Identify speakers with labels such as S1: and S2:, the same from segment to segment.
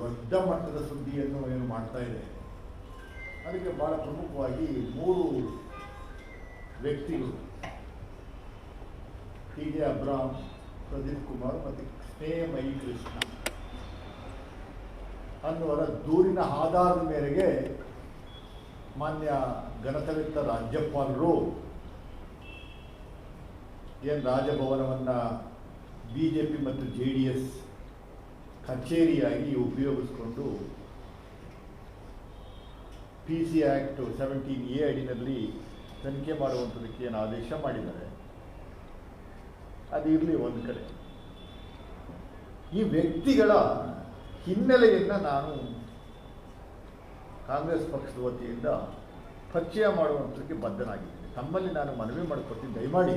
S1: ದೊಡ್ಡ ಮಟ್ಟದ ಸುದ್ದಿಯನ್ನು ಏನು ಮಾಡ್ತಾ ಇದೆ? ಅದಕ್ಕೆ ಬಹಳ ಪ್ರಮುಖವಾಗಿ ಮೂರು ವ್ಯಕ್ತಿಗಳು ಟಿ ಜೆ ಅಬ್ರಾಮ್, ಪ್ರದೀಪ್ ಕುಮಾರ್ ಮತ್ತು ಸ್ನೇಹಮಯಿ ಕೃಷ್ಣ ಅನ್ನುವರ ದೂರಿನ ಆಧಾರದ ಮೇರೆಗೆ ಮಾನ್ಯ ಗಣತವಿತ್ತ ರಾಜ್ಯಪಾಲರು ಏನು ರಾಜಭವನವನ್ನು ಬಿ ಜೆ ಪಿ ಮತ್ತು ಜೆ ಡಿ ಎಸ್ ಕಚೇರಿಯಾಗಿ ಉಪಯೋಗಿಸಿಕೊಂಡು P C act seventeen A ಅಡಿನಲ್ಲಿ ತನಿಖೆ ಮಾಡುವಂಥದಕ್ಕೆ ಏನು ಆದೇಶ ಮಾಡಿದ್ದಾರೆ. ಅದು ಇರಲಿ ಒಂದು ಕಡೆ. ಈ ವ್ಯಕ್ತಿಗಳ ಹಿನ್ನೆಲೆಯನ್ನು ನಾನು ಕಾಂಗ್ರೆಸ್ ಪಕ್ಷದ ವತಿಯಿಂದ ಪರಿಚಯ ಮಾಡುವಂಥದಕ್ಕೆ ಬದ್ಧನಾಗಿದ್ದೀನಿ. ತಮ್ಮಲ್ಲಿ ನಾನು ಮನವಿ ಮಾಡಿಕೊಡ್ತೀನಿ ದಯಮಾಡಿ.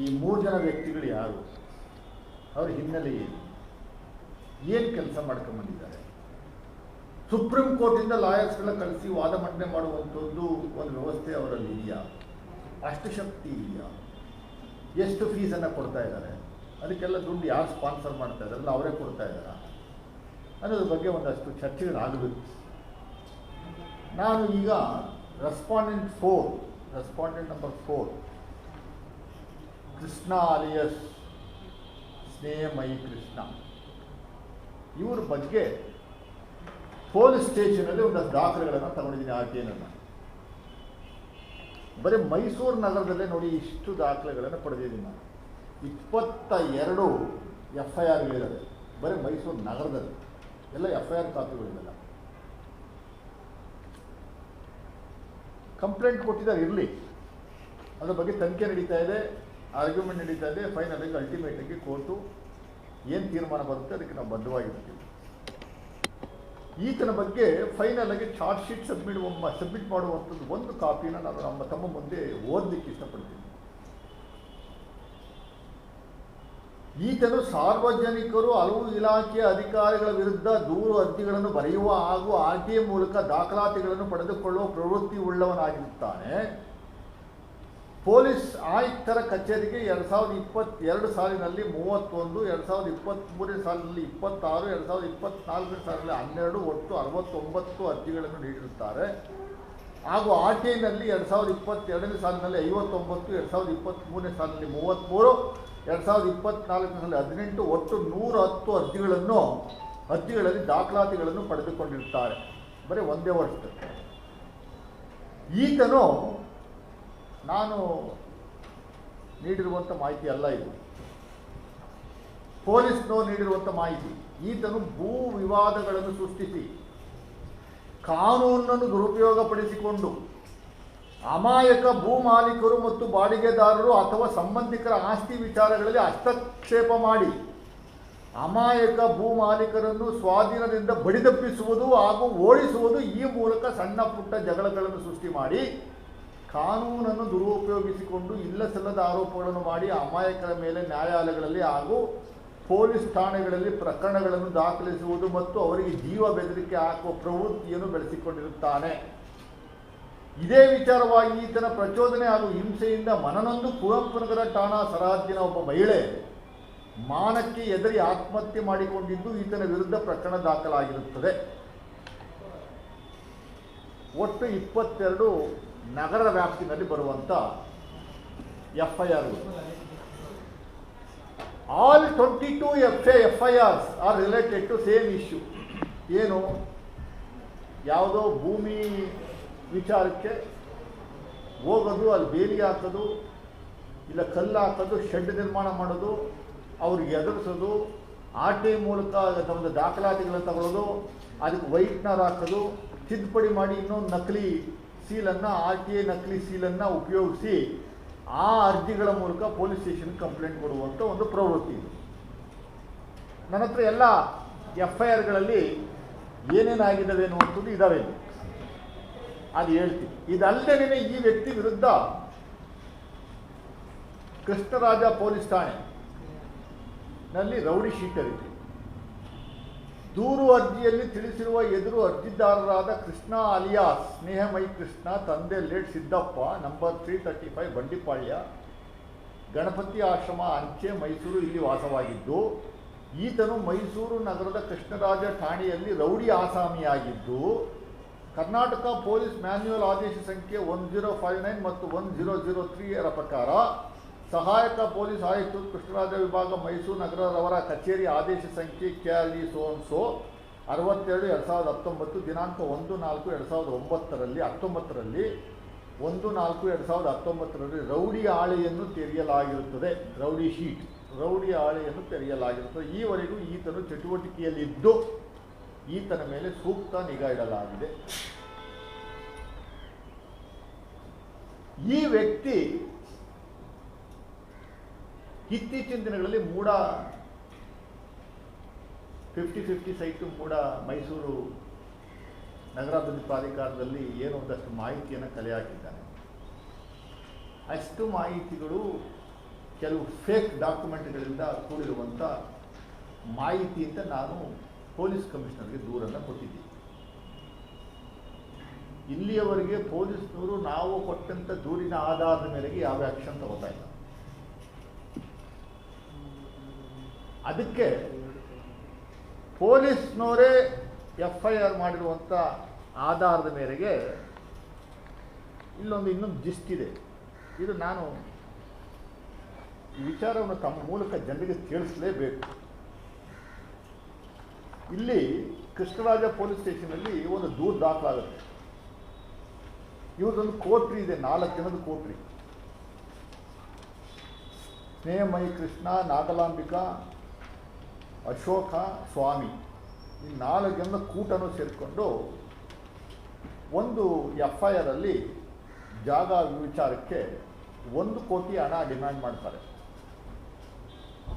S1: ಈ ಮೂರು ಜನ ವ್ಯಕ್ತಿಗಳು ಯಾರು? ಅವ್ರ ಹಿನ್ನೆಲೆ ಏನು? ಏನು ಕೆಲಸ ಮಾಡ್ಕೊಂಬಂದಿದ್ದಾರೆ? ಸುಪ್ರೀಂ ಕೋರ್ಟಿಂದ ಲಾಯರ್ಸ್ಗಳ ಕಳಿಸಿ ವಾದ ಮಂಡನೆ ಮಾಡುವಂಥದ್ದು ಒಂದು ವ್ಯವಸ್ಥೆ ಅವರಲ್ಲಿ ಇದೆಯಾ? ಅಷ್ಟು ಶಕ್ತಿ ಇದೆಯಾ? ಎಷ್ಟು ಫೀಸನ್ನು ಕೊಡ್ತಾ ಇದ್ದಾರೆ? ಅದಕ್ಕೆಲ್ಲ ದುಡ್ಡು ಯಾರು ಸ್ಪಾನ್ಸರ್ ಮಾಡ್ತಾ ಇದ್ದಾರಲ್ಲ ಅವರೇ ಕೊಡ್ತಾ ಇದ್ದಾರಾ? ಅನ್ನೋದ್ರ ಬಗ್ಗೆ ಒಂದಷ್ಟು ಚರ್ಚೆಗಳಾಗಬೇಕು. ನಾನು ಈಗ respondent four respondent number four Krishna alias Snehamayi Krishna ಇವ್ರ ಬಗ್ಗೆ ಪೊಲೀಸ್ ಸ್ಟೇಷನಲ್ಲಿ ಒಂದಷ್ಟು ದಾಖಲೆಗಳನ್ನು ತಗೊಂಡಿದ್ದೀನಿ ಆಕೆಯನ್ನು ಬರೀ ಮೈಸೂರು ನಗರದಲ್ಲೇ ನೋಡಿ ಇಷ್ಟು ದಾಖಲೆಗಳನ್ನು ಪಡೆದಿದ್ದೀನಿ ನಾನು. ಇಪ್ಪತ್ತ ಎರಡು ಎಫ್ ಐ ಆರ್ಗಳಿದ್ದಾವೆ ಬರೀ ಮೈಸೂರು ನಗರದಲ್ಲಿ. ಎಲ್ಲ ಎಫ್ ಐ ಆರ್ ಕಾಪಿಗಳಿವೆಲ್ಲ ಕಂಪ್ಲೇಂಟ್ ಕೊಟ್ಟಿದ್ದಾರೆ, ಇರಲಿ. ಅದ್ರ ಬಗ್ಗೆ ತನಿಖೆ ನಡೀತಾ ಇದೆ. ಆರ್ಗ್ಯುಮೆಂಟ್ ನಡೀತಾ ಇದೆ ಫೈನಲ್ ಆಗಿ ಅಲ್ಟಿಮೇಟ್ ಆಗಿ ಕೋರ್ಟು ಏನು ತೀರ್ಮಾನ ಬರುತ್ತೆ ಅದಕ್ಕೆ ನಾವು ಬದ್ಧವಾಗಿರ್ತೀವಿ. ಈತನ ಬಗ್ಗೆ ಫೈನಲ್ ಆಗಿ ಚಾರ್ಜ್ ಶೀಟ್ ಸಬ್ಮಿಟ್ ಸಬ್ಮಿಟ್ ಮಾಡುವಂಥದ್ದು ಒಂದು ಕಾಪಿನ ನಾನು ನಮ್ಮ ತಮ್ಮ ಮುಂದೆ ಓದಲಿಕ್ಕೆ ಇಷ್ಟಪಡ್ತೀನಿ. ಈತನು ಸಾರ್ವಜನಿಕರು, ಹಲವು ಇಲಾಖೆಯ ಅಧಿಕಾರಿಗಳ ವಿರುದ್ಧ ದೂರು ಅರ್ಜಿಗಳನ್ನು ಬರೆಯುವ ಹಾಗೂ ಆರ್ ಟಿ ಐ ಮೂಲಕ ದಾಖಲಾತಿಗಳನ್ನು ಪಡೆದುಕೊಳ್ಳುವ ಪ್ರವೃತ್ತಿ ಉಳ್ಳವನಾಗಿರುತ್ತಾನೆ ಪೊಲೀಸ್ ಆಯುಕ್ತರ ಕಚೇರಿಗೆ ಎರಡು ಸಾವಿರದ ಇಪ್ಪತ್ತೆರಡು ಸಾಲಿನಲ್ಲಿ ಮೂವತ್ತೊಂದು, ಎರಡು ಸಾವಿರದ ಇಪ್ಪತ್ತ್ಮೂರನೇ ಸಾಲಿನಲ್ಲಿ ಇಪ್ಪತ್ತಾರು, ಎರಡು ಸಾವಿರದ ಇಪ್ಪತ್ತ್ನಾಲ್ಕನೇ ಸಾಲಿನಲ್ಲಿ ಹನ್ನೆರಡು, ಒಟ್ಟು ಅರವತ್ತೊಂಬತ್ತು ಅರ್ಜಿಗಳನ್ನು ನೀಡಿರುತ್ತಾರೆ. ಹಾಗೂ ಆರ್ ಟಿ ಐನಲ್ಲಿ ಎರಡು ಸಾವಿರದ ಇಪ್ಪತ್ತೆರಡನೇ ಸಾಲಿನಲ್ಲಿ ಐವತ್ತೊಂಬತ್ತು, ಎರಡು ಸಾವಿರದ ಇಪ್ಪತ್ತ್ಮೂರನೇ ಸಾಲಿನಲ್ಲಿ ಮೂವತ್ತ್ಮೂರು, ಎರಡು ಸಾವಿರದ ಇಪ್ಪತ್ತ್ನಾಲ್ಕನಲ್ಲಿ ಹದಿನೆಂಟು, ಒಟ್ಟು ನೂರ ಹತ್ತು ಅರ್ಜಿಗಳನ್ನು, ಅರ್ಜಿಗಳಲ್ಲಿ ದಾಖಲಾತಿಗಳನ್ನು ಪಡೆದುಕೊಂಡಿರುತ್ತಾರೆ. ಬರೀ ಒಂದೇ ವರ್ಷಕ್ಕೆ ಈತನು ನಾನು ನೀಡಿರುವಂಥ ಮಾಹಿತಿ ಅಲ್ಲ ಇದು. ಪೊಲೀಸ್ನೋ ನೀಡಿರುವಂಥ ಮಾಹಿತಿ. ಈತನು ಭೂ ವಿವಾದಗಳನ್ನು ಸೃಷ್ಟಿಸಿ, ಕಾನೂನನ್ನು ದುರುಪಯೋಗಪಡಿಸಿಕೊಂಡು ಅಮಾಯಕ ಭೂ ಮಾಲೀಕರು ಮತ್ತು ಬಾಡಿಗೆದಾರರು ಅಥವಾ ಸಂಬಂಧಿಕರ ಆಸ್ತಿ ವಿಚಾರಗಳಲ್ಲಿ ಹಸ್ತಕ್ಷೇಪ ಮಾಡಿ ಅಮಾಯಕ ಭೂ ಮಾಲೀಕರನ್ನು ಸ್ವಾಧೀನದಿಂದ ಬಡಿದಪ್ಪಿಸುವುದು ಹಾಗೂ ಓಡಿಸುವುದು ಈ ಮೂಲಕ ಸಣ್ಣ ಪುಟ್ಟ ಜಗಳಗಳನ್ನು ಸೃಷ್ಟಿ ಮಾಡಿ ಕಾನೂನನ್ನು ದುರುಪಯೋಗಿಸಿಕೊಂಡು ಇಲ್ಲ ಸಲ್ಲದ ಆರೋಪಗಳನ್ನು ಮಾಡಿ ಅಮಾಯಕರ ಮೇಲೆ ನ್ಯಾಯಾಲಯಗಳಲ್ಲಿ ಹಾಗೂ ಪೊಲೀಸ್ ಠಾಣೆಗಳಲ್ಲಿ ಪ್ರಕರಣಗಳನ್ನು ದಾಖಲಿಸುವುದು ಮತ್ತು ಅವರಿಗೆ ಜೀವ ಬೆದರಿಕೆ ಹಾಕುವ ಪ್ರವೃತ್ತಿಯನ್ನು ಬೆಳೆಸಿಕೊಂಡಿರುತ್ತಾನೆ. ಇದೇ ವಿಚಾರವಾಗಿ ಈತನ ಪ್ರಚೋದನೆ ಹಾಗೂ ಹಿಂಸೆಯಿಂದ ಮನನೊಂದು ಕುವೆಂಪುನಗರ ಠಾಣಾ ಸರಹದ್ದಿನ ಒಬ್ಬ ಮಹಿಳೆ ಮಾನಕ್ಕೆ ಎದರಿ ಆತ್ಮಹತ್ಯೆ ಮಾಡಿಕೊಂಡಿದ್ದು ಈತನ ವಿರುದ್ಧ ಪ್ರಕರಣ ದಾಖಲಾಗಿರುತ್ತದೆ. ಒಟ್ಟು ಇಪ್ಪತ್ತೆರಡು ನಗರ ವ್ಯಾಪ್ತಿನಲ್ಲಿ ಬರುವಂಥ F I R all twenty two F A F I Rs R related to same issue ಏನು? ಯಾವುದೋ ಭೂಮಿ ವಿಚಾರಕ್ಕೆ ಹೋಗೋದು, ಅಲ್ಲಿ ಬೇಲಿ ಹಾಕೋದು, ಇಲ್ಲ ಕಲ್ಲು ಹಾಕೋದು ಶೆಡ್ ನಿರ್ಮಾಣ ಮಾಡೋದು, ಅವ್ರಿಗೆ ಎದುರಿಸೋದು ಆರ್ ಟಿ ಮೂಲಕ ತಮ್ಮದು ದಾಖಲಾತಿಗಳನ್ನು ತಗೊಳ್ಳೋದು ಅದಕ್ಕೆ ವೈಟ್ನರ್ ಹಾಕೋದು, ತಿದ್ದುಪಡಿ ಮಾಡಿ ಇನ್ನೊಂದು ನಕಲಿ ಸೀಲನ್ನು ಆರ್ ಟಿ ಐ ನಕಲಿ ಸೀಲನ್ನು ಉಪಯೋಗಿಸಿ ಆ ಅರ್ಜಿಗಳ ಮೂಲಕ ಪೊಲೀಸ್ ಸ್ಟೇಷನ್ಗೆ ಕಂಪ್ಲೇಂಟ್ ಕೊಡುವಂಥ ಒಂದು ಪ್ರವೃತ್ತಿ ಇದೆ. ನನ್ನ ಹತ್ರ ಎಲ್ಲ ಎಫ್ ಐ ಆರ್ಗಳಲ್ಲಿ ಏನೇನಾಗಿದ್ದಾವೆ ಅನ್ನುವಂಥದ್ದು ಇದಾವೆ. ಅದು ಹೇಳ್ತೀನಿ. ಇದಲ್ಲದೇ ಈ ವ್ಯಕ್ತಿ ವಿರುದ್ಧ ಕೃಷ್ಣರಾಜ ಪೊಲೀಸ್ ಠಾಣೆ ನಲ್ಲಿ ರೌಡಿ ಶೀಟರ್ ಇದೆ ದೂರು ಅರ್ಜಿಯಲ್ಲಿ ತಿಳಿಸಿರುವ ಎದುರು ಅರ್ಜಿದಾರರಾದ ಕೃಷ್ಣ ಅಲಿಯಾಸ್, ಸ್ನೇಹಮಯಿ ಕೃಷ್ಣ, ತಂದೆ late Siddappa, number three thirty five Bandipalya, Ganapati Ashrama ಅಂಚೆ, ಮೈಸೂರು ಇಲ್ಲಿ ವಾಸವಾಗಿದ್ದು, ಈತನು ಮೈಸೂರು ನಗರದ ಕೃಷ್ಣರಾಜ ಠಾಣೆಯಲ್ಲಿ ರೌಡಿ ಆಸಾಮಿಯಾಗಿದ್ದು, ಕರ್ನಾಟಕ ಪೊಲೀಸ್ ಮ್ಯಾನ್ಯುಯಲ್ ಆದೇಶ ಸಂಖ್ಯೆ ಒನ್ ಜೀರೋ ಫೈವ್ ನೈನ್ ಮತ್ತು ಒನ್ ಜೀರೋ ಜೀರೋ ತ್ರೀಯರ ಪ್ರಕಾರ ಸಹಾಯಕ ಪೊಲೀಸ್ ಆಯುಕ್ತರು ಕೃಷ್ಣರಾಜ ವಿಭಾಗ ಮೈಸೂರು ನಗರದವರ ಕಚೇರಿ ಆದೇಶ ಸಂಖ್ಯೆ ಕ್ಯಾಲಿ ಆರ್ ಇ ಸೋ ಸೋ ಅರವತ್ತೆರಡು ಎರಡು ಸಾವಿರದ ಹತ್ತೊಂಬತ್ತು, ದಿನಾಂಕ ಒಂದು ನಾಲ್ಕು ಎರಡು ಸಾವಿರದ ಒಂಬತ್ತರಲ್ಲಿ, ಹತ್ತೊಂಬತ್ತರಲ್ಲಿ ಒಂದು ನಾಲ್ಕು ಎರಡು ಸಾವಿರದ ಹತ್ತೊಂಬತ್ತರಲ್ಲಿ ರೌಡಿ ಆಳೆಯನ್ನು ತೆರೆಯಲಾಗಿರುತ್ತದೆ. ರೌಡಿ ಶೀಟ್, ರೌಡಿ ಆಳೆಯನ್ನು ತೆರೆಯಲಾಗಿರುತ್ತದೆ. ಈವರೆಗೂ ಈತನು ಚಟುವಟಿಕೆಯಲ್ಲಿದ್ದು ಈತನ ಮೇಲೆ ಸೂಕ್ತ ನಿಗಾ ಇಡಲಾಗಿದೆ. ಈ ವ್ಯಕ್ತಿ ಇತ್ತೀಚಿನ ದಿನಗಳಲ್ಲಿ MUDA fifty fifty site MUDA Mysuru ನಗರಾಭಿವೃದ್ಧಿ ಪ್ರಾಧಿಕಾರದಲ್ಲಿ ಏನೋ ಒಂದಷ್ಟು ಮಾಹಿತಿಯನ್ನು ಕಲೆ ಹಾಕಿದ್ದಾನೆ ಅಷ್ಟು ಮಾಹಿತಿಗಳು ಕೆಲವು ಫೇಕ್ ಡಾಕ್ಯುಮೆಂಟ್ಗಳಿಂದ ಕೂಡಿರುವಂಥ ಮಾಹಿತಿ ಅಂತ ನಾನು ಪೊಲೀಸ್ ಕಮಿಷನರ್ಗೆ ದೂರನ್ನು ಕೊಟ್ಟಿದ್ದೀನಿ. ಇಲ್ಲಿಯವರೆಗೆ ಪೊಲೀಸ್ನವರು ನಾವು ಕೊಟ್ಟಂಥ ದೂರಿನ ಆಧಾರದ ಮೇರೆಗೆ ಯಾವ ಆ್ಯಕ್ಷನ್ ತಗೋತಾ ಇಲ್ಲ. ಅದಕ್ಕೆ ಪೊಲೀಸ್ನವರೇ ಎಫ್ ಐ ಆರ್ ಮಾಡಿರುವಂಥ ಆಧಾರದ ಮೇರೆಗೆ ಇಲ್ಲೊಂದು ಇನ್ನೊಂದು ಜಿಸ್ಟ್ ಇದೆ. ಇದು ನಾನು ಈ ವಿಚಾರವನ್ನು ತಮ್ಮ ಮೂಲಕ ಜನರಿಗೆ ತಿಳಿಸಲೇಬೇಕು. ಇಲ್ಲಿ ಕೃಷ್ಣರಾಜ ಪೊಲೀಸ್ ಸ್ಟೇಷನಲ್ಲಿ ಒಂದು ದೂರು ದಾಖಲಾಗುತ್ತೆ. ಇವ್ರದೊಂದು ಕೋಟ್ರಿ ಇದೆ, ನಾಲ್ಕು ಜನದ ಕೋಟ್ರಿ. ಸ್ನೇಹಮಯಿ ಕೃಷ್ಣ, ನಾಗಲಾಂಬಿಕಾ ಅಶೋಕ ಸ್ವಾಮಿ ಈ ನಾಲ್ಕು ಜನ ಕೂಟನೂ ಸೇರಿಕೊಂಡು ಒಂದು ಎಫ್ ಐ ಆರಲ್ಲಿ ಜಾಗ ವಿಚಾರಕ್ಕೆ ಒಂದು ಕೋಟಿ ಹಣ ಡಿಮ್ಯಾಂಡ್ ಮಾಡ್ತಾರೆ.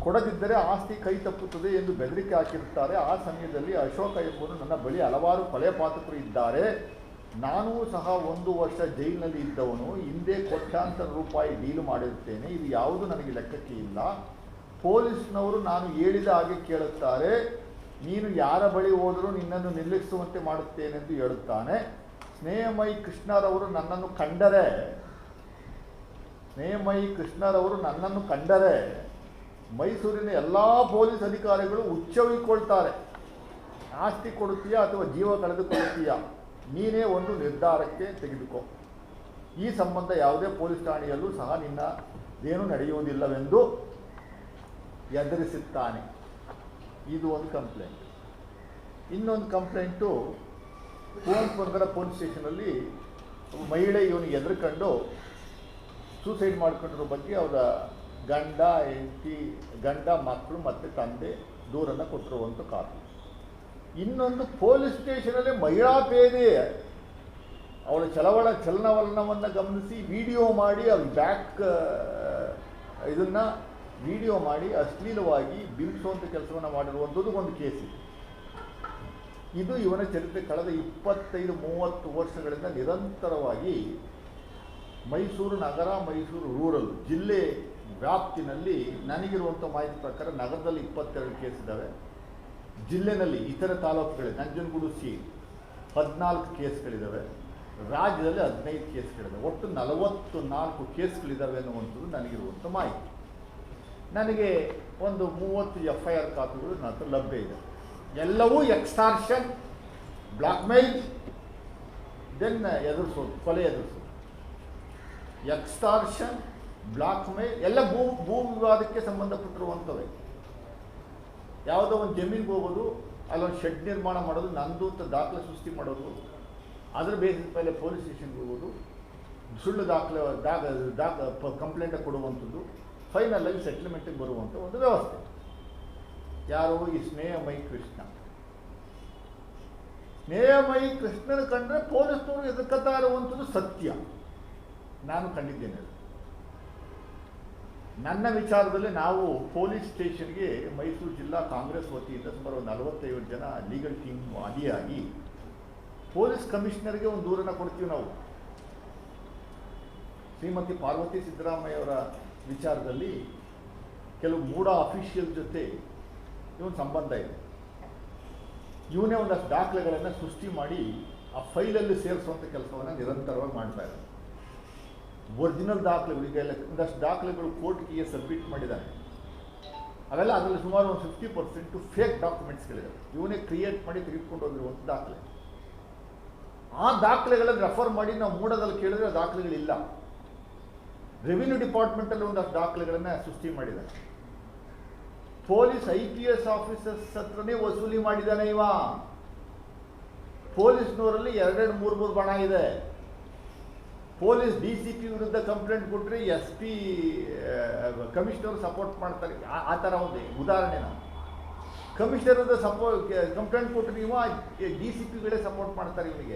S1: ಕೊಡದಿದ್ದರೆ ಆಸ್ತಿ ಕೈ ತಪ್ಪುತ್ತದೆ ಎಂದು ಬೆದರಿಕೆ ಹಾಕಿರುತ್ತಾರೆ. ಆ ಸಮಯದಲ್ಲಿ ಅಶೋಕ ಎಂಬುದು ನನ್ನ ಬಳಿ ಹಲವಾರು ಕೊಲೆ ಪಾತಕರು ಇದ್ದಾರೆ. ನಾನೂ ಸಹ ಒಂದು ವರ್ಷ ಜೈಲಿನಲ್ಲಿ ಇದ್ದವನು. ಹಿಂದೆ ಕೋಟ್ಯಾಂತರ ರೂಪಾಯಿ ಡೀಲ್ ಮಾಡಿರುತ್ತೇನೆ. ಇದು ಯಾವುದು ನನಗೆ ಲೆಕ್ಕಕ್ಕೆ ಇಲ್ಲ. ಪೊಲೀಸ್ನವರು ನಾನು ಹೇಳಿದ ಹಾಗೆ ಕೇಳುತ್ತಾರೆ, ನೀನು ಯಾರ ಬಳಿ ಹೋದರೂ ನಿನ್ನನ್ನು ನಿಲ್ಲಿಸುವಂತೆ ಮಾಡುತ್ತೇನೆಂದು ಹೇಳುತ್ತಾನೆ. ಸ್ನೇಹಮಯಿ ಕೃಷ್ಣರವರು ನನ್ನನ್ನು ಕಂಡರೆ. ಸ್ನೇಹಮಯಿ ಕೃಷ್ಣರವರು ನನ್ನನ್ನು ಕಂಡರೆ. ಮೈಸೂರಿನ ಎಲ್ಲ ಪೊಲೀಸ್ ಅಧಿಕಾರಿಗಳು ಉಚ್ಚವಿಕೊಳ್ತಾರೆ. ಆಸ್ತಿ ಕೊಡುತ್ತೀಯಾ ಅಥವಾ ಜೀವ ಕಳೆದುಕೊಳ್ಳುತ್ತೀಯಾ? ನೀನೇ ಒಂದು ನಿರ್ಧಾರಕ್ಕೆ ತೆಗೆದುಕೋ. ಈ ಸಂಬಂಧ ಯಾವುದೇ ಪೊಲೀಸ್ ಠಾಣೆಯಲ್ಲೂ ಸಹ ನಿನ್ನ ಏನು ನಡೆಯುವುದಿಲ್ಲವೆಂದು ಎದುರಿಸುತ್ತಾನೆ. ಇದು ಒಂದು ಕಂಪ್ಲೇಂಟ್ ಇನ್ನೊಂದು ಕಂಪ್ಲೇಂಟು ಕುವೆಂಪುನಗರ ಪೊಲೀಸ್ ಸ್ಟೇಷನಲ್ಲಿ ಮಹಿಳೆ ಇವನು ಎದುರುಕೊಂಡು ಸೂಸೈಡ್ ಮಾಡಿಕೊಂಡಿರೋ ಬಗ್ಗೆ ಅವರ ಗಂಡ, ಹೆಂಡತಿ, ಗಂಡ ಮಕ್ಕಳು ಮತ್ತು ತಂದೆ ದೂರನ್ನು ಕೊಟ್ಟಿರುವಂಥ ಕಾಪಿ ಇನ್ನೊಂದು ಪೊಲೀಸ್ ಸ್ಟೇಷನಲ್ಲಿ ಮಹಿಳಾ ಪೇದೆ. ಅವಳ ಚಲವಳ ಚಲನವಲನವನ್ನು ಗಮನಿಸಿ ವಿಡಿಯೋ ಮಾಡಿ, ಅವ್ರ ಬ್ಯಾಕ್ ಇದನ್ನು ವಿಡಿಯೋ ಮಾಡಿ ಅಶ್ಲೀಲವಾಗಿ ಬಿಂಬಿಸುವಂಥ ಕೆಲಸವನ್ನು ಮಾಡಿರುವಂಥದ್ದು ಒಂದು ಕೇಸ್ ಇದೆ. ಇದು ಇವನ ಚರಿತ್ರೆ ಕಳೆದ ಇಪ್ಪತ್ತೈದು, ಮೂವತ್ತು ವರ್ಷಗಳಿಂದ ನಿರಂತರವಾಗಿ ಮೈಸೂರು ನಗರ, ಮೈಸೂರು ರೂರಲ್ ಜಿಲ್ಲೆ ವ್ಯಾಪ್ತಿನಲ್ಲಿ ನನಗಿರುವಂಥ ಮಾಹಿತಿ ಪ್ರಕಾರ ನಗರದಲ್ಲಿ ಇಪ್ಪತ್ತೆರಡು ಕೇಸ್ ಇದ್ದಾವೆ. ಜಿಲ್ಲೆನಲ್ಲಿ ಇತರ ತಾಲೂಕುಗಳ ನಂಜನಗೂಡು ಸಿ, ಹದಿನಾಲ್ಕು ಕೇಸ್ಗಳಿದ್ದಾವೆ. ರಾಜ್ಯದಲ್ಲಿ ಹದಿನೈದು ಕೇಸ್ಗಳಿದ್ದಾವೆ. ಒಟ್ಟು ನಲವತ್ತು ನಾಲ್ಕು ಕೇಸ್ಗಳಿದ್ದಾವೆ ಅನ್ನುವಂಥದ್ದು ನನಗಿರುವಂಥ ಮಾಹಿತಿ. ನನಗೆ ಒಂದು ಮೂವತ್ತು ಎಫ್ ಐ ಆರ್ ಕಾಪಿಗಳು ನನ್ನ ಹತ್ರ ಲಭ್ಯ ಇದೆ. ಎಲ್ಲವೂ ಎಕ್ಸ್ಟಾರ್ಷನ್ ಬ್ಲಾಕ್ಮೇಲ್ ದೆನ್ ಎದುರಿಸೋದು, ಕೊಲೆ ಎದುರಿಸೋದು. ಎಕ್ಸ್ಟಾರ್ಷನ್ ಬ್ಲಾಕ್ಮೇಲ್ ಎಲ್ಲ ಭೂ ಭೂ ವಿವಾದಕ್ಕೆ ಸಂಬಂಧಪಟ್ಟಿರುವಂಥವೇ ಯಾವುದೋ ಒಂದು ಜಮೀನಿಗೆ ಹೋಗೋದು, ಅಲ್ಲೊಂದು ಶೆಡ್ ನಿರ್ಮಾಣ ಮಾಡೋದು, ನಂದು ಅಂತ ದಾಖಲೆ ಸೃಷ್ಟಿ ಮಾಡೋದು, ಅದರ ಬೇಸಿಸ್ ಮೇಲೆ ಪೊಲೀಸ್ ಸ್ಟೇಷನ್ಗೆ ಹೋಗೋದು, ಸುಳ್ಳು ದಾಖಲೆ, ದಾಖ ದಾಖ ಕಂಪ್ಲೇಂಟ್ ಕೊಡುವಂಥದ್ದು. ಫೈನಲಾಗಿ ಸೆಟ್ಲ್ಮೆಂಟಿಗೆ ಬರುವಂಥ ಒಂದು ವ್ಯವಸ್ಥೆ. ಯಾರು? ಈ ಸ್ನೇಹಮಯಿ ಕೃಷ್ಣ. ಸ್ನೇಹಮಯಿ ಕೃಷ್ಣನ ಕಂಡ್ರೆ ಪೊಲೀಸ್ನವರು ಎದುರ್ಕೊತಾ ಇರುವಂಥದ್ದು ಸತ್ಯ. ನಾನು ಕಂಡಿದ್ದೇನೆ. ನನ್ನ ವಿಚಾರದಲ್ಲಿ ನಾವು ಪೊಲೀಸ್ ಸ್ಟೇಷನ್ಗೆ ಮೈಸೂರು ಜಿಲ್ಲಾ ಕಾಂಗ್ರೆಸ್ ವತಿಯಿಂದ ಸುಮಾರು ಒಂದು ನಲವತ್ತೈವತ್ತು ಜನ ಲೀಗಲ್ ಟೀಮ್ ಅಡಿಯಾಗಿ ಪೊಲೀಸ್ ಕಮಿಷನರ್ಗೆ ಒಂದು ದೂರನ್ನು ಕೊಡ್ತೀವಿ ನಾವು. ಶ್ರೀಮತಿ ಪಾರ್ವತಿ ಸಿದ್ದರಾಮಯ್ಯವರ ವಿಚಾರದಲ್ಲಿ ಕೆಲವು ಮೂಢ ಅಫಿಷಿಯಲ್ ಜೊತೆ ಇವನ್ ಸಂಬಂಧ ಇದೆ. ಇವನೇ ಒಂದಷ್ಟು ದಾಖಲೆಗಳನ್ನು ಸೃಷ್ಟಿ ಮಾಡಿ ಆ ಫೈಲಲ್ಲಿ ಸೇರಿಸುವಂಥ ಕೆಲಸವನ್ನು ನಿರಂತರವಾಗಿ ಮಾಡ್ತಾ ಇದ್ದಾರೆ ಒರಿಜಿನಲ್ ದಾಖಲೆಗಳು, ಈಗ ಎಲ್ಲ ಒಂದಷ್ಟು ದಾಖಲೆಗಳು ಕೋರ್ಟ್ಗೆ ಸಬ್ಮಿಟ್ ಮಾಡಿದ್ದಾರೆ. ಅವೆಲ್ಲ ಅದರಲ್ಲಿ ಸುಮಾರು ಒಂದು ಫಿಫ್ಟಿ ಪರ್ಸೆಂಟು ಫೇಕ್ ಡಾಕ್ಯುಮೆಂಟ್ಸ್ಗಳಿವೆ ಇವನೇ ಕ್ರಿಯೇಟ್ ಮಾಡಿ ತೆಗೆದುಕೊಂಡು ಹೋಗಿರುವಂಥ ದಾಖಲೆ. ಆ ದಾಖಲೆಗಳನ್ನು ರೆಫರ್ ಮಾಡಿ ನಾವು ಮೂಡದಲ್ಲಿ ಕೇಳಿದ್ರೆ ಆ ದಾಖಲೆಗಳಿಲ್ಲ. ರೆವಿನ್ಯೂ ಡಿಪಾರ್ಟ್ಮೆಂಟಲ್ಲಿ ಒಂದು ದಾಖಲೆಗಳನ್ನು ಸೃಷ್ಟಿ ಮಾಡಿದ್ದಾರೆ police I P S officers ಹತ್ರನೇ ವಸೂಲಿ ಮಾಡಿದ್ದಾನೆ ಇವ. ಪೊಲೀಸ್ನವರಲ್ಲಿ ಎರಡೆರಡು ಮೂರು ಮೂರು ಬಣ ಇದೆ. ಪೊಲೀಸ್ ಡಿ ಸಿ ಪಿ ವಿರುದ್ಧ ಕಂಪ್ಲೇಂಟ್ ಕೊಟ್ಟರೆ ಎಸ್ ಪಿ ಕಮಿಷನರ್ ಸಪೋರ್ಟ್ ಮಾಡ್ತಾರೆ. ಆ- ಥರ ಒಂದು ಉದಾಹರಣೆ ಕಮಿಷನರ್ ವಿರುದ್ಧ ಸಪೋ ಕಂಪ್ಲೇಂಟ್ ಕೊಟ್ಟರೆ ಇವ ಡಿ ಸಿ ಪಿಗಳೇ ಸಪೋರ್ಟ್ ಮಾಡ್ತಾರೆ ಇವನಿಗೆ.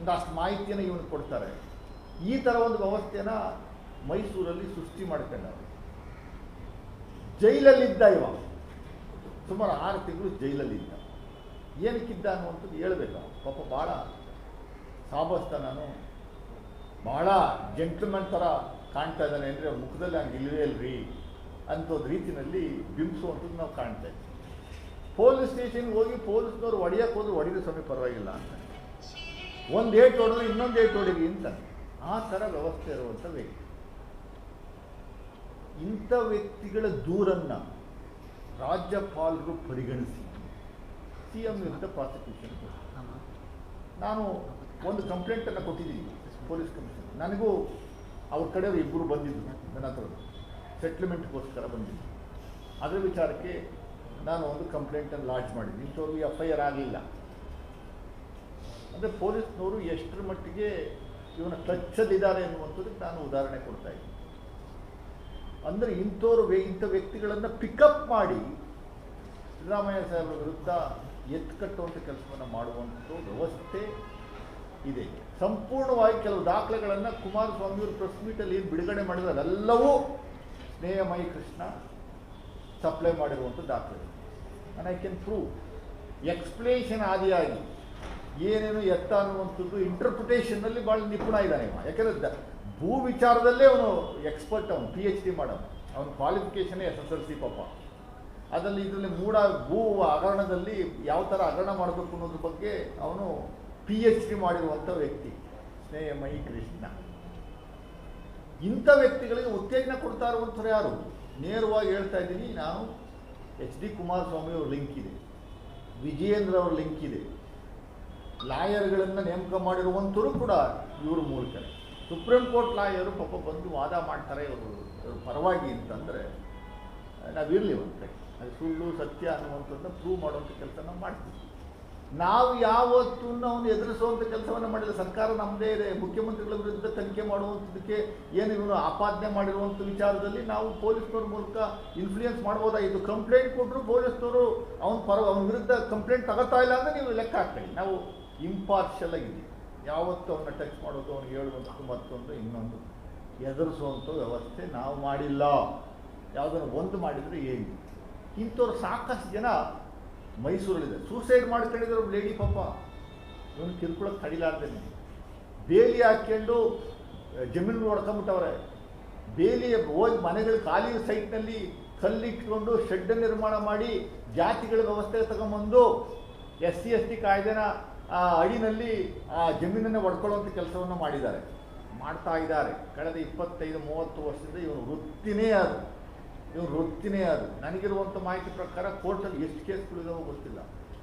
S1: ಒಂದು ಅಷ್ಟು ಮಾಹಿತಿಯನ್ನು ಇವನಿಗೆ ಕೊಡ್ತಾರೆ. ಈ ಥರ ಒಂದು ವ್ಯವಸ್ಥೆನ ಮೈಸೂರಲ್ಲಿ ಸೃಷ್ಟಿ ಮಾಡ್ಕೊಂಡ ಜೈಲಲ್ಲಿದ್ದ ಇವ. ಸುಮಾರು ಆರು ತಿಂಗಳು ಜೈಲಲ್ಲಿದ್ದ. ಏನಕ್ಕಿದ್ದ ಅನ್ನುವಂಥದ್ದು ಹೇಳ್ಬೇಕು ಪಾಪ ಭಾಳ ಸಾಬಸ್ತ ನಾನು ಭಾಳ ಜೆಂಟ್ಲ್ಮನ್ ಥರ ಕಾಣ್ತಾ ಇದ್ದಾನೆ ಅಂದರೆ ಮುಖದಲ್ಲಿ ಹಂಗೆ ಇಲ್ಲವೇ ಇಲ್ರಿ ಅಂಥದ್ದು ರೀತಿಯಲ್ಲಿ ಬಿಂಬಿಸುವಂಥದ್ದು ನಾವು ಕಾಣ್ತಾ ಇದ್ದೀವಿ ಪೊಲೀಸ್ ಸ್ಟೇಷನ್ಗೆ ಹೋಗಿ ಪೊಲೀಸ್ನವ್ರು ಹೊಡಿಯೋಕೆ ಹೋದ್ರೆ ಹೊಡಿದ್ರೆ ಸಮಯ ಪರವಾಗಿಲ್ಲ ಅಂತ. ಒಂದು ಏಟ್ ಹೊಡೆದ್ರೆ ಇನ್ನೊಂದು ಏಟ್ ಹೊಡೀರಿ ಅಂತ. ಆ ಥರ ವ್ಯವಸ್ಥೆ ಇರುವಂಥ ವ್ಯಕ್ತಿ. ಇಂಥ ವ್ಯಕ್ತಿಗಳ ದೂರನ್ನು ರಾಜ್ಯಪಾಲರು ಪರಿಗಣಿಸಿ. ಸಿ ಎಂ ವಿರುದ್ಧ ಪ್ರಾಸಿಕ್ಯೂಷನ್ ನಾನು ಒಂದು ಕಂಪ್ಲೇಂಟನ್ನು ಕೊಟ್ಟಿದ್ದೀನಿ ಪೊಲೀಸ್ ಕಮಿಷನ್ ನನಗೂ ಅವ್ರ ಕಡೆಯವರು ಇಬ್ಬರು ಬಂದಿದ್ದರು ನನ್ನ ಹತ್ರ. ಸೆಟ್ಲ್ಮೆಂಟ್ಗೋಸ್ಕರ ಬಂದಿದ್ದು ಅದರ ವಿಚಾರಕ್ಕೆ ನಾನು ಒಂದು ಕಂಪ್ಲೇಂಟನ್ನು ಲಾಂಚ್ ಮಾಡಿದ್ದೀನಿ. ಇಂಥವ್ರಿಗೆ ಎಫ್ ಐ ಆರ್ ಆಗಲಿಲ್ಲ. ಅಂದರೆ ಪೊಲೀಸ್ನವರು ಎಷ್ಟರ ಮಟ್ಟಿಗೆ ಇವನ ಟಚ್ಚಲ್ಲಿದ್ದಾರೆ ಎನ್ನುವಂಥದ್ದಕ್ಕೆ ನಾನು ಉದಾಹರಣೆ ಕೊಡ್ತಾ ಅಂದರೆ ಇಂಥವ್ರು ಇಂಥ ವ್ಯಕ್ತಿಗಳನ್ನು ಪಿಕಪ್ ಮಾಡಿ ಸಿದ್ದರಾಮಯ್ಯ ಸಾಹೇಬರ ವಿರುದ್ಧ ಎತ್ಕಟ್ಟುವಂಥ ಕೆಲಸವನ್ನು ಮಾಡುವಂಥ ವ್ಯವಸ್ಥೆ ಇದೆ. ಸಂಪೂರ್ಣವಾಗಿ ಕೆಲವು ದಾಖಲೆಗಳನ್ನು ಕುಮಾರಸ್ವಾಮಿಯವರು ಪ್ರೆಸ್ ಮೀಟಲ್ಲಿ ಏನು ಬಿಡುಗಡೆ ಮಾಡಿದ್ದಾರೆ ಎಲ್ಲವೂ ಸ್ನೇಹಮಯಿ ಕೃಷ್ಣ ಸಪ್ಲೈ ಮಾಡಿರುವಂಥ ದಾಖಲೆ. And I can prove explanation ಆದಿಯಾಗಿ ಏನೇನು ಎತ್ತ ಅನ್ನುವಂಥದ್ದು ಇಂಟರ್ಪ್ರಿಟೇಷನ್ನಲ್ಲಿ ಭಾಳ ನಿಪುಣ ಇದ್ದಾನೆ ಯಾಕೆಂದ್ರೆ ಭೂ ವಿಚಾರದಲ್ಲೇ ಅವನು ಎಕ್ಸ್ಪರ್ಟ್ ಅವನು ಪಿ ಎಚ್ ಡಿ ಮಾಡೋನು ಅವನ qualification S S L C ಪಾಪ. ಅದರಲ್ಲಿ ಇದರಲ್ಲಿ ಮೂಡ ಭೂ ಹಗರಣದಲ್ಲಿ ಯಾವ ಥರ ಹಗರಣ ಮಾಡಬೇಕು ಅನ್ನೋದ್ರ ಬಗ್ಗೆ ಅವನು ಪಿ ಎಚ್ ಡಿ ಮಾಡಿರುವಂಥ ವ್ಯಕ್ತಿ, ಸ್ನೇಹಮಯಿ ಕೃಷ್ಣ. ಇಂಥ ವ್ಯಕ್ತಿಗಳಿಗೆ ಉತ್ತೇಜನ ಕೊಡ್ತಾ ಇರುವಂಥವ್ರು ಯಾರು? ನೇರವಾಗಿ ಹೇಳ್ತಾ ಇದ್ದೀನಿ, ನಾನು ಎಚ್ ಡಿ ಕುಮಾರಸ್ವಾಮಿ ಅವ್ರ ಲಿಂಕ್ ಇದೆ, ವಿಜಯೇಂದ್ರ ಅವ್ರ ಲಿಂಕ್ ಇದೆ. ಲಾಯರ್ಗಳನ್ನು ನೇಮಕ ಮಾಡಿರುವಂಥವ್ರು ಕೂಡ ಇವರು ಮೂಲಕನೇ. ಸುಪ್ರೀಂ ಕೋರ್ಟ್ ಲಾಯರು ಪಾಪ ಬಂದು ವಾದ ಮಾಡ್ತಾರೆ ಇವರು ಇವರು ಪರವಾಗಿ ಅಂತಂದರೆ ನಾವಿರಲಿ ಒಂದು ಕಡೆ. ಅದು ಸುಳ್ಳು, ಸತ್ಯ ಅನ್ನುವಂಥದ್ದನ್ನ ಪ್ರೂವ್ ಮಾಡುವಂಥ ಕೆಲಸ ನಾವು ಮಾಡ್ತೀವಿ. ನಾವು ಯಾವತ್ತೂ ಅವನು ಎದುರಿಸುವಂಥ ಕೆಲಸವನ್ನು ಮಾಡಿಲ್ಲ. ಸರ್ಕಾರ ನಮ್ಮದೇ ಇದೆ. ಮುಖ್ಯಮಂತ್ರಿಗಳ ವಿರುದ್ಧ ತನಿಖೆ ಮಾಡುವಂಥದ್ದಕ್ಕೆ ಏನು ಇವನು ಆಪಾದನೆ ಮಾಡಿರುವಂಥ ವಿಚಾರದಲ್ಲಿ ನಾವು ಪೊಲೀಸ್ನವ್ರ ಮೂಲಕ ಇನ್ಫ್ಲೂಯೆನ್ಸ್ ಮಾಡ್ಬೋದಾಗಿತ್ತು ಕಂಪ್ಲೇಂಟ್ ಕೊಟ್ಟರು ಪೊಲೀಸ್ನವರು ಅವನ ಪರ, ಅವನ ವಿರುದ್ಧ ಕಂಪ್ಲೇಂಟ್ ತಗೋತಾ ಇಲ್ಲ ಅಂದರೆ ನೀವು ಲೆಕ್ಕ ಹಾಕ್ತೀವಿ ನಾವು ಇಂಪಾರ್ಷಲ್ ಆಗಿದ್ದೀವಿ. ಯಾವತ್ತೂ ಅವನ್ನ ಟಚ್ ಮಾಡೋದು, ಅವ್ನಿಗೆ ಹೇಳುವಂಥದ್ದು ಮತ್ತೊಂದು, ಇನ್ನೊಂದು. ಎದುರಿಸುವಂಥ ವ್ಯವಸ್ಥೆ ನಾವು ಮಾಡಿಲ್ಲ. ಯಾವುದನ್ನು ಒಂದು ಮಾಡಿದರೆ ಏನು ಇಂಥವ್ರು ಸಾಕಷ್ಟು ಜನ ಮೈಸೂರಲ್ಲಿದೆ ಸೂಸೈಡ್ ಮಾಡ್ಕೊಂಡಿದ್ರು ಲೇಡಿ ಪಾಪ. ಇವನು ಕಿರ್ಕೊಳಕ್ಕೆ ತಡಿಲಾರ್ದೇನೆ ಬೇಲಿ ಹಾಕ್ಕೊಂಡು ಜಮೀನು ನೋಡ್ಕೊಂಬಿಟ್ಟವ್ರೆ. ಬೇಲಿ ಹೋಗಿ ಮನೆಗಳು ಖಾಲಿ ಸೈಟ್ನಲ್ಲಿ ಕಲ್ಲಿಟ್ಕೊಂಡು ಶೆಡ್ ನಿರ್ಮಾಣ ಮಾಡಿ ಜಾತಿಗಳ ವ್ಯವಸ್ಥೆ ತಗೊಂಬಂದು ಎಸ್ ಸಿ, ಎಸ್ ಟಿ ಕಾಯ್ದೆನ ಆ ಅಡಿನಲ್ಲಿ ಆ ಜಮೀನನ್ನು ಒಡ್ಕೊಳ್ಳುವಂಥ ಕೆಲಸವನ್ನು ಮಾಡಿದ್ದಾರೆ. ಮಾಡ್ತಾ ಇದ್ದಾರೆ. ಕಳೆದ ಇಪ್ಪತ್ತೈದು, ಮೂವತ್ತು ವರ್ಷದಿಂದ ಇವನು ವೃತ್ತಿನೇ ಅದು. ಇವನು ವೃತ್ತಿನೇ ಅದು. ನನಗಿರುವಂಥ ಮಾಹಿತಿ ಪ್ರಕಾರ ಕೋರ್ಟಲ್ಲಿ ಎಷ್ಟು ಕೇಸ್ಗಳಿದಾವೋ ಗೊತ್ತಿಲ್ಲ.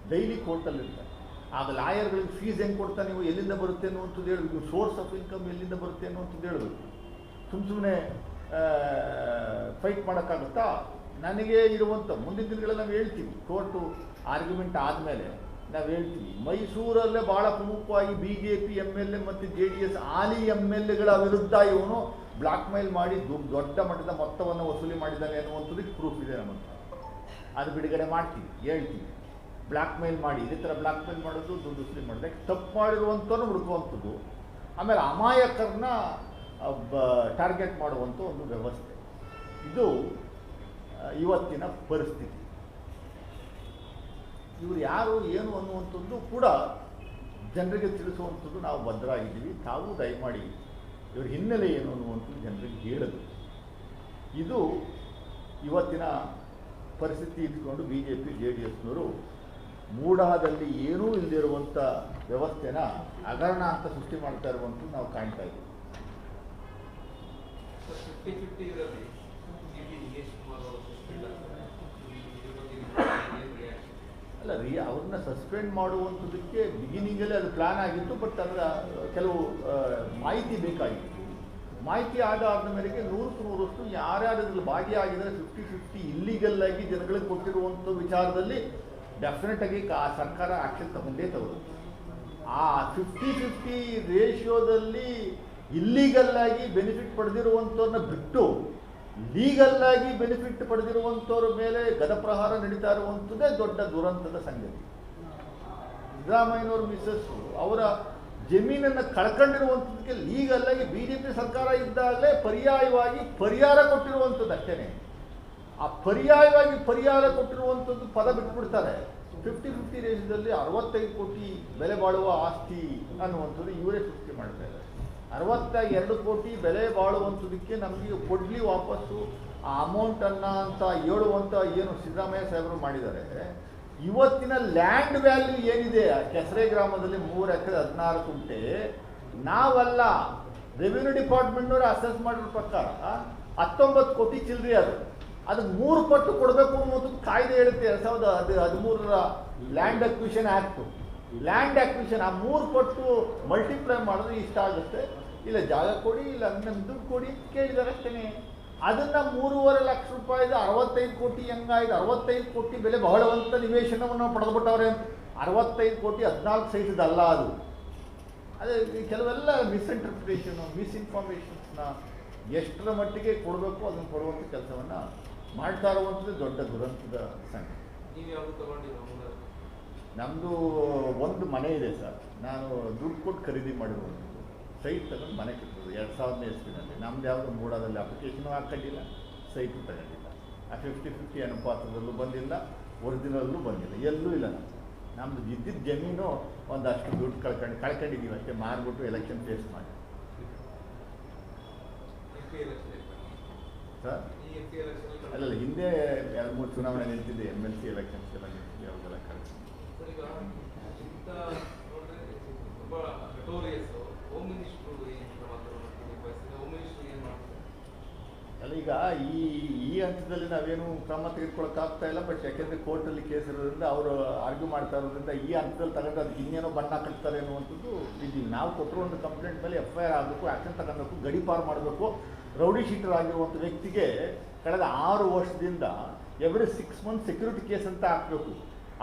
S1: ಡೈಲಿ ಕೋರ್ಟಲ್ಲಿರ್ತಾರೆ. ಆಗ ಲಾಯರ್ಗಳಿಗೆ ಫೀಸ್ ಹೆಂಗೆ ಕೊಡ್ತಾ ನೀವು, ಎಲ್ಲಿಂದ ಬರುತ್ತೆ ಅನ್ನುವಂಥದ್ದು ಹೇಳಬೇಕು. ಸೋರ್ಸ್ ಆಫ್ ಇನ್ಕಮ್ ಎಲ್ಲಿಂದ ಬರುತ್ತೆ ಅನ್ನುವಂಥದ್ದು ಹೇಳಬೇಕು. ಸುಮ್ಮ ಸುಮ್ಮನೆ ಫೈಟ್ ಮಾಡೋಕ್ಕಾಗುತ್ತಾ? ನನಗೆ ಇರುವಂಥ ಮುಂದಿನ ದಿನಗಳಲ್ಲಿ ನಾವು ಹೇಳ್ತೀವಿ ಕೋರ್ಟು ಆರ್ಗ್ಯುಮೆಂಟ್ ಆದಮೇಲೆ ನಾವು ಹೇಳ್ತೀವಿ, ಮೈಸೂರಲ್ಲೇ ಭಾಳ ಪ್ರಮುಖವಾಗಿ B J P M L A ಮತ್ತು ಜೆ ಡಿ ಎಸ್ ಹಾಲಿ ಎಂ ಎಲ್ ಎಗಳ ವಿರುದ್ಧ ಇವನು ಬ್ಲಾಕ್ ಮೇಲ್ ಮಾಡಿ ದೊಡ್ಡ ಮಟ್ಟದ ಮೊತ್ತವನ್ನು ವಸೂಲಿ ಮಾಡಿದ್ದಾನೆ ಅನ್ನುವಂಥದ್ದಕ್ಕೆ ಪ್ರೂಫ್ ಇದೆ ನಮ್ಮ. ಅದು ಬಿಡುಗಡೆ ಮಾಡ್ತೀವಿ, ಹೇಳ್ತೀವಿ. ಬ್ಲ್ಯಾಕ್ ಮೇಲ್ ಮಾಡಿ, ಇದೇ ಥರ ಬ್ಲಾಕ್ ಮೇಲ್ ಮಾಡೋದು ದುಡ್ಡು ವಸೂಲಿ ಮಾಡೋದು. ತಪ್ಪು ಮಾಡಿರುವಂಥವ್ರು ಹುಡುಕುವಂಥದ್ದು. ಆಮೇಲೆ ಅಮಾಯಕರನ್ನ ಟಾರ್ಗೆಟ್ ಮಾಡುವಂಥ ಒಂದು ವ್ಯವಸ್ಥೆ. ಇದು ಇವತ್ತಿನ ಪರಿಸ್ಥಿತಿ. ಇವರು ಯಾರು, ಏನು ಅನ್ನುವಂಥದ್ದು ಕೂಡ ಜನರಿಗೆ ತಿಳಿಸುವಂಥದ್ದು ನಾವು ಭದ್ರಾಗಿದ್ದೀವಿ. ತಾವು ದಯಮಾಡಿ ಇವ್ರ ಹಿನ್ನೆಲೆ ಏನು ಅನ್ನುವಂಥದ್ದು ಜನರಿಗೆ ಹೇಳದು ಇದು ಇವತ್ತಿನ ಪರಿಸ್ಥಿತಿ ಇಟ್ಕೊಂಡು B J P J D ಎಸ್ನವರು ಮೂಢದಲ್ಲಿ ಏನೂ ಇಲ್ಲದಿರುವಂಥ ವ್ಯವಸ್ಥೆನ ಹಗರಣ ಅಂತ ಸೃಷ್ಟಿ ಮಾಡ್ತಾ ಇರುವಂಥದ್ದು ನಾವು ಕಾಣ್ತಾ ಇದ್ದೀವಿ. ಅಲ್ಲ ರೀ ಅವ್ರನ್ನ ಸಸ್ಪೆಂಡ್ ಮಾಡುವಂಥದಕ್ಕೆ ಬಿಗಿನಿಂಗಲ್ಲೇ ಅದು ಪ್ಲಾನ್ ಆಗಿತ್ತು ಬಟ್ ಅದರ ಕೆಲವು ಮಾಹಿತಿ ಬೇಕಾಗಿತ್ತು. ಮಾಹಿತಿ ಆಧಾರದ ಮೇರೆಗೆ ನೂರಕ್ಕೆ ನೂರಷ್ಟು ಯಾರ್ಯಾರು ಇದ್ರಲ್ಲಿ ಭಾಗಿಯಾಗಿದ್ದಾರೆ. ಫಿಫ್ಟಿ ಫಿಫ್ಟಿ ಇಲ್ಲಿಗಲ್ ಆಗಿ ಜನಗಳಿಗೆ ಕೊಟ್ಟಿರುವಂಥ ವಿಚಾರದಲ್ಲಿ ಡೆಫಿನೆಟ್ ಆಗಿ ಕಾ, ಸರ್ಕಾರ ಆಕ್ಷನ್ ತಗೊಂಡೇ ತವರು ಆ ಫಿಫ್ಟಿ ಫಿಫ್ಟಿ ರೇಷಿಯೋದಲ್ಲಿ ಇಲ್ಲಿಗಲ್ ಆಗಿ ಬೆನಿಫಿಟ್ ಪಡೆದಿರುವಂಥವ್ರನ್ನ ಬಿಟ್ಟು ಲೀಗಲ್ ಆಗಿ ಬೆನಿಫಿಟ್ ಪಡೆದಿರುವಂಥವ್ರ ಮೇಲೆ ಗದಪ್ರಹಾರ ನಡೀತಾ ಇರುವಂಥದ್ದೇ ದೊಡ್ಡ ದುರಂತದ ಸಂಗತಿ. ಸಿದ್ದರಾಮಯ್ಯನವ್ರ ಮಿಸ್ಸಸ್ ಅವರ ಜಮೀನನ್ನು ಕಳ್ಕೊಂಡಿರುವಂಥದ್ದಕ್ಕೆ ಲೀಗಲ್ ಆಗಿ ಬಿ ಜೆ ಪಿ ಸರ್ಕಾರ ಇದ್ದಾಗಲೇ ಪರ್ಯಾಯವಾಗಿ ಪರಿಹಾರ ಕೊಟ್ಟಿರುವಂಥದ್ದು ಅಷ್ಟೇ ಆ ಪರ್ಯಾಯವಾಗಿ ಪರಿಹಾರ ಕೊಟ್ಟಿರುವಂಥದ್ದು ಪದ ಬಿಟ್ಬಿಡ್ತಾರೆ. ಫಿಫ್ಟಿ ಫಿಫ್ಟಿ ರೇಷದಲ್ಲಿ ಅರವತ್ತೈದು ಕೋಟಿ ಬೆಲೆ ಬಾಳುವ ಆಸ್ತಿ ಅನ್ನುವಂಥದ್ದು ಇವರೇ ಸೃಷ್ಟಿ ಮಾಡ್ತಾ ಇದ್ದಾರೆ. ಅರವತ್ತ ಎರಡು ಕೋಟಿ ಬೆಲೆ ಬಾಳುವಂಥದಕ್ಕೆ ನಮಗೆ ಕೊಡ್ಲಿ ವಾಪಸ್ಸು ಆ ಅಮೌಂಟನ್ನು ಅಂತ ಹೇಳುವಂಥ ಏನು ಸಿದ್ದರಾಮಯ್ಯ ಸಾಹೇಬರು ಮಾಡಿದ್ದಾರೆ. ಇವತ್ತಿನ ಲ್ಯಾಂಡ್ ವ್ಯಾಲ್ಯೂ ಏನಿದೆ? ಕೆಸರೆ ಗ್ರಾಮದಲ್ಲಿ ಮೂರು ಎಕರೆ ಹದಿನಾರು ಕುಂಟೆ. ನಾವಲ್ಲ ರೆವಿನ್ಯೂ ಡಿಪಾರ್ಟ್ಮೆಂಟ್ನವರು ಅಸೆಸ್ ಮಾಡಿರೋ ಪ್ರಕಾರ ಹತ್ತೊಂಬತ್ತು ಕೋಟಿ ಚಿಲ್ಲರೆ ಅದು. ಅದಕ್ಕೆ ಮೂರು ಪಟ್ಟು ಕೊಡಬೇಕು ಅನ್ನೋದು ಕಾಯ್ದೆ ಹೇಳುತ್ತೆ. ಎರಡು ಸಾವಿರದ ಹದಿ, ಹದಿಮೂರರ land acquisition act land acquisition ಆ ಮೂರು ಪಟ್ಟು ಮಲ್ಟಿಪ್ಲೈ ಮಾಡಿದ್ರೆ ಇಷ್ಟ ಆಗುತ್ತೆ. ಇಲ್ಲ ಜಾಗ ಕೊಡಿ ಇಲ್ಲ ನಮ್ಮ ದುಡ್ಡು ಕೊಡಿ ಅಂತ ಕೇಳಿದಾರೆ ಅಷ್ಟೇ ಅದನ್ನ ಮೂರುವರೆ ಲಕ್ಷ ರೂಪಾಯಿದು ಅರವತ್ತೈದು ಕೋಟಿ ಹೆಂಗಾಯ್ತು? ಅರವತ್ತೈದು ಕೋಟಿ ಬೆಲೆ ಬಹಳವಂತ ನಿವೇಶನವನ್ನು ಪಡೆದುಬಿಟ್ಟವ್ರೆ ಅಂತ. ಅರವತ್ತೈದು ಕೋಟಿ ಹದಿನಾಲ್ಕು ಸೈಜದಲ್ಲ ಅದು. ಅದೇ ಕೆಲವೆಲ್ಲ ಮಿಸ್ಇಂಟರ್ಪ್ರಿಟೇಷನು ಮಿಸ್ಇನ್ಫಾರ್ಮೇಷನ್ಸ್ನ ಎಷ್ಟರ ಮಟ್ಟಿಗೆ ಕೊಡಬೇಕು ಅದನ್ನು ಕೊಡುವಂಥ ಕೆಲಸವನ್ನು ಮಾಡ್ತಾ ಇರುವಂಥದ್ದು ದೊಡ್ಡ ದುರಂತದ ಸಂಗತಿ. ನಮ್ಮದು ಒಂದು ಮನೆ ಇದೆ ಸರ್. ನಾನು ದುಡ್ಡು ಕೊಟ್ಟು ಖರೀದಿ ಮಾಡಿರೋದು. ಸೈಟ್ ತಗೊಂಡು ಮನೆ ಕಟ್ಟಿದ್ರು ಎರಡು ಸಾವಿರದ ಇಸ್ವಿನಲ್ಲಿ ನಮ್ದು ಯಾವುದು ಮೂಡಾದಲ್ಲಿ ಅಪ್ಲಿಕೇಶನು ಹಾಕೊಂಡಿಲ್ಲ ಸೈಟು ತಗೊಂಡಿಲ್ಲ. ಆ ಫಿಫ್ಟಿ ಫಿಫ್ಟಿ ಅನುಪಾತದಲ್ಲೂ ಬಂದಿಲ್ಲ ಒರಿಜಿನಲ್ಲೂ ಬಂದಿಲ್ಲ. ಎಲ್ಲೂ ಇಲ್ಲ ನಮ್ದು. ನಮ್ಮದು ಇದ್ದಿದ್ದ ಜಮೀನು ಒಂದಷ್ಟು ದುಡ್ಡು ಕಳ್ಕೊಂಡು ಕಳ್ಕೊಂಡಿದ್ದೀವಿ ಅಷ್ಟೇ. ಮಾರ್ಬಿಟ್ಟು ಎಲೆಕ್ಷನ್ ಫೇಸ್ ಮಾಡಿ. ಸರ್? ಅಲ್ಲ ಹಿಂದೆ ಎರಡು ಮೂರು ಚುನಾವಣೆ ನಿಂತಿದೆ ಎಂ ಎಲ್ ಸಿ ಎಲೆಕ್ಷನ್ಸ್ ಎಲ್ಲ ನಿಂತಿದೆ ಕರೆಕ್ಟ್ ಕಳಿಸಿ
S2: ಈಗ ಇಂಥ ನೋಡಿದ್ರೆ ತುಂಬ ಕಟೋರಿಯಸ್ ಹೋಮ್ ಮಿನಿಸ್ಟ್ರು ಏನು ಕ್ರಮ ಬಯಸಿದ್ರೆ ಹೋಮ್ ಮಿನಿಸ್ಟ್ರು ಏನು ಮಾಡ್ತಾರೆ
S1: ಅಲ್ಲ ಈಗ ಈ ಈ ಹಂತದಲ್ಲಿ ನಾವೇನು ಕ್ರಮ ತೆಗೆದುಕೊಳ್ಳೋಕ್ಕಾಗ್ತಾ ಇಲ್ಲ ಬಟ್ ಯಾಕೆಂದರೆ ಕೋರ್ಟಲ್ಲಿ ಕೇಸ್ ಇರೋದ್ರಿಂದ ಅವರು ಆರ್ಗ್ಯೂ ಮಾಡ್ತಾ ಇರೋದ್ರಿಂದ ಈ ಹಂತದಲ್ಲಿ ತಗೊಂಡ್ರೆ ಅದಕ್ಕೆ ಇನ್ನೇನೋ ಬಣ್ಣ ಕಟ್ತಾರೆ ಅನ್ನುವಂಥದ್ದು ಇದ್ದೀವಿ ನಾವು ಕೊಟ್ಟರು ಒಂದು ಕಂಪ್ಲೇಂಟ್ ಮೇಲೆ ಎಫ್ ಐ ಆರ್ ಆಗಬೇಕು ಆ್ಯಕ್ಷನ್ ತಗೊಬೇಕು ಗಡಿಪಾರು ಮಾಡಬೇಕು. ರೌಡಿ ಶೀಟರ್ ಆಗಿರುವಂಥ ವ್ಯಕ್ತಿಗೆ ಕಳೆದ ಆರು ವರ್ಷದಿಂದ every six month security case ಅಂತ ಹಾಕಬೇಕು.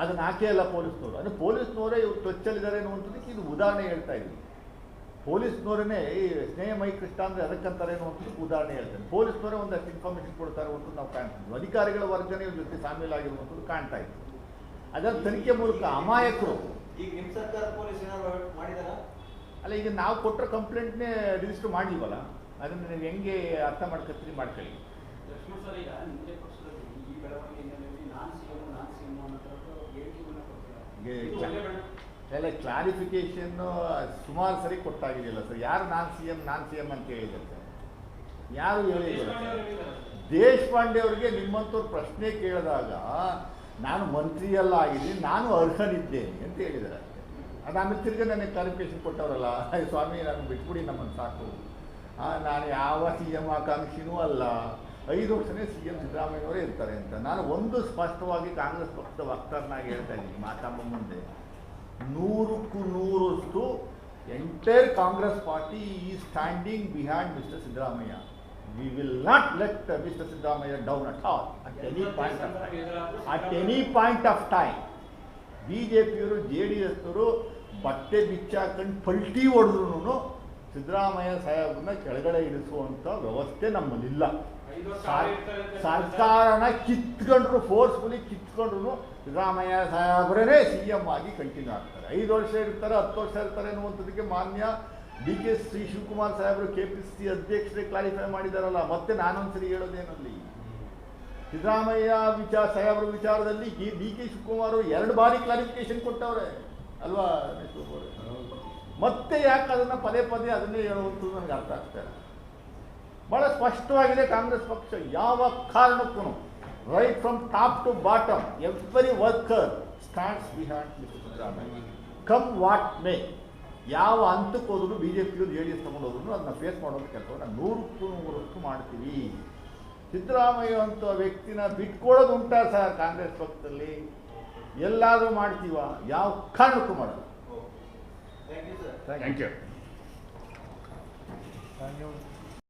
S1: ಅದನ್ನು ಹಾಕೇ ಇಲ್ಲ ಪೊಲೀಸ್ನವರು. ಅಂದರೆ ಪೊಲೀಸ್ನವರೇ ಇವ್ರು ಟಚ್ಚಲ್ಲಿದ್ದಾರೆ ಅನ್ನುವಂಥದ್ದಕ್ಕೆ ಇದು ಉದಾಹರಣೆ ಹೇಳ್ತಾ ಇದ್ದೀನಿ. ಪೊಲೀಸ್ನವರೇ ಈ ಸ್ನೇಹ ಮೈ ಕೃಷ್ಣ ಅಂದರೆ ಅದಕ್ಕಂತಾರೆ ಅಂತ ಉದಾಹರಣೆ ಹೇಳ್ತೇನೆ. ಪೊಲೀಸ್ನವರೇ ಒಂದಷ್ಟು ಇನ್ಫಾರ್ಮೇಷನ್ ಕೊಡ್ತಾರೆ ಅಂತ ನಾವು ಕಾಣ್ತೀವಿ. ಅಧಿಕಾರಿಗಳ ವರ್ಗನೆ ಜೊತೆ ಜೊತೆ ಸಾಮೀಲಾಗಿರುವಂಥದ್ದು ಕಾಣ್ತಾ ಇತ್ತು ಅದರ ತನಿಖೆ ಮೂಲಕ ಅಮಾಯಕರು
S3: ಈಗ ನಿಮ್ಮ ಸರ್ಕಾರ ಪೊಲೀಸ್ ಏನಾದ್ರು ಮಾಡಿದಾರ?
S1: ಅಲ್ಲ ಈಗ ನಾವು ಕೊಟ್ಟರೆ ಕಂಪ್ಲೇಂಟ್ನೇ ರಿಜಿಸ್ಟರ್ ಮಾಡಿಲ್ವಲ್ಲ? ಅದನ್ನು ನೀವು ಹೆಂಗೆ ಅರ್ಥ ಮಾಡ್ಕೊತೀರಿ ಮಾಡ್ಕೊಳ್ಳಿ
S4: ಲಕ್ಷ್ಮಣ್ ಸರ್ ಈಗ ನಿಮ್ಮದೇ ಪಕ್ಷದಲ್ಲಿ ಈ ಬೆಳವಣಿಗೆ ಹಿನ್ನೆಲೆಯಲ್ಲಿ ನಾನ್ ಸಿಎಂ ನಾನ್ ಸಿಎಂ ಅನ್ನೋ ಥರದ್ದು ಹೇಳಿಕೆಗಳನ್ನ ಕೊಡ್ತೀರಾ
S1: ಈಗ
S4: ಇದು
S1: ಕ್ಲಾ-
S4: ಒಳ್ಳೆ ಬೆಳ-
S1: ಎಲ್ಲ ಕ್ಲಾರಿಫಿಕೇಶನ್ ಸುಮಾರು ಸರಿ ಕೊಟ್ಟಾಗಿದೆಯಲ್ಲ ಸರ್ ಯಾರು ನಾನ್ ಸಿ ಎಂ ನಾನ್ ಸಿ ಎಂ ಅಂತ ಹೇಳಿದ್ದಾರೆ ಯಾರು ಹೇಳಿದ್ರು
S4: ದೇಶಪಾಂಡೆ
S1: ಅವರಿಗೆ ನಿಮ್ಮಂಥವ್ರು ಪ್ರಶ್ನೆ ಕೇಳಿದಾಗ, ನಾನು ಮಂತ್ರಿಯೆಲ್ಲ ಆಗಿದ್ದೀನಿ, ನಾನು ಅರ್ಹನಿದ್ದೇನೆ ಅಂತ ಹೇಳಿದ್ದಾರೆ. ಅದು ಆಮೇಲೆ ತಿರ್ಗಿ ನನಗೆ ಕ್ಲಾರಿಫಿಕೇಶನ್ ಕೊಟ್ಟವರಲ್ಲ ಸ್ವಾಮಿ ನಾನು ಬಿಟ್ಬಿಡಿ, ನಮ್ಮನ್ನು ಸಾಕು. ನಾನು ಯಾವ ಸಿ ಎಂ ಆಕಾಂಕ್ಷಿನೂ ಅಲ್ಲ. ಐದು ವರ್ಷನೇ ಸಿ ಎಂ ಸಿದ್ದರಾಮಯ್ಯವರೇ ಇರ್ತಾರೆ ಅಂತ. ನಾನು ಒಂದು ಸ್ಪಷ್ಟವಾಗಿ ಕಾಂಗ್ರೆಸ್ ಪಕ್ಷದ ವಕ್ತಾರನಾಗಿ ಹೇಳ್ತಾ ಇದ್ದೀನಿ ಮಾತಾಡೋ ಮುಂದೆ. ನೂರಕ್ಕೂ ನೂರಷ್ಟು ಎಂಟೈರ್ ಕಾಂಗ್ರೆಸ್ ಪಾರ್ಟಿ ಈ standing behind mister Siddaramaiah. We will not let mister Siddaramaiah down at all at any point of time at any point of time B J ಪಿಯವರು ಜೆ ಡಿ ಎಸ್ನವರು ಬಟ್ಟೆ ಬಿಚ್ಚಾಕೊಂಡು ಪಲ್ಟಿ ಹೊಡೆದ್ರು ಸಿದ್ದರಾಮಯ್ಯ ಸಾಹೇಬ್ರನ್ನ ಕೆಳಗಡೆ ಇಳಿಸುವಂಥ ವ್ಯವಸ್ಥೆ ನಮ್ಮಲ್ಲಿಲ್ಲ. ಸರ್ಕಾರನ ಕಿತ್ಕೊಂಡ್ರು ಫೋರ್ಸ್ಫುಲಿ ಕಿತ್ಕೊಂಡ್ರು ಸಿದ್ದರಾಮಯ್ಯ ಸಾಹೇಬರೇ ಸಿ ಎಂ ಆಗಿ ಕಂಟಿನ್ಯೂ ಆಗ್ತಾರೆ. ಐದು ವರ್ಷ ಇರ್ತಾರೆ ಹತ್ತು ವರ್ಷ ಇರ್ತಾರೆ ಅನ್ನುವಂಥದ್ದಕ್ಕೆ ಮಾನ್ಯ ಡಿ ಕೆ ಶ್ರೀ ಶಿವಕುಮಾರ್ ಸಾಹೇಬರು ಕೆ ಪಿ ಸಿ ಅಧ್ಯಕ್ಷರೇ ಕ್ಲಾರಿಫೈ ಮಾಡಿದಾರಲ್ಲ ಮತ್ತೆ ನಾನೊಂದ್ಸರಿ ಹೇಳೋದೇನಲ್ಲಿ? ಸಿದ್ದರಾಮಯ್ಯ ವಿಚಾರ ಸಾಹೇಬ್ರ ವಿಚಾರದಲ್ಲಿ ಡಿ ಕೆ ಶಿವಕುಮಾರ್ ಅವರು ಎರಡು ಬಾರಿ ಕ್ಲಾರಿಫಿಕೇಶನ್ ಕೊಟ್ಟವ್ರೆ. ಅಲ್ವಾ ಅವರೇ? ಮತ್ತೆ ಯಾಕೆ ಅದನ್ನ ಪದೇ ಪದೇ ಅದನ್ನೇ ಹೇಳುವಂಥದ್ದು ನನಗೆ ಅರ್ಥ ಆಗ್ತಾ ಇಲ್ಲ. ಬಹಳ ಸ್ಪಷ್ಟವಾಗಿದೆ ಕಾಂಗ್ರೆಸ್ ಪಕ್ಷ. ಯಾವ ಕಾರಣಕ್ಕೂ right from top to bottom every worker stands behind mister Siddaramaiah come what may ಯಾವ ಹಂತಕ್ಕೆ ಹೋದ್ರು ಬಿ ಜೆ ಪಿಯವರು ಜೆ ಡಿ ಎಸ್ ತಗೊಂಡು ಹೋದ್ರು ಅದನ್ನ ಫೇಸ್ ಮಾಡೋದು ಕೆಲಸವನ್ನು ನೂರಕ್ಕೂ ನೂರಕ್ಕೂ ಮಾಡ್ತೀವಿ. ಸಿದ್ದರಾಮಯ್ಯ ಅಂತ ವ್ಯಕ್ತಿನ ಬಿಟ್ಕೊಳ್ಳೋದು ಉಂಟಾ ಸರ್ ಕಾಂಗ್ರೆಸ್ ಪಕ್ಷದಲ್ಲಿ. ಎಲ್ಲಾದರೂ ಮಾಡ್ತೀವ ಯಾವ ಕಾರಣಕ್ಕೂ ಮಾಡೋದು
S3: thank you sir
S5: thank you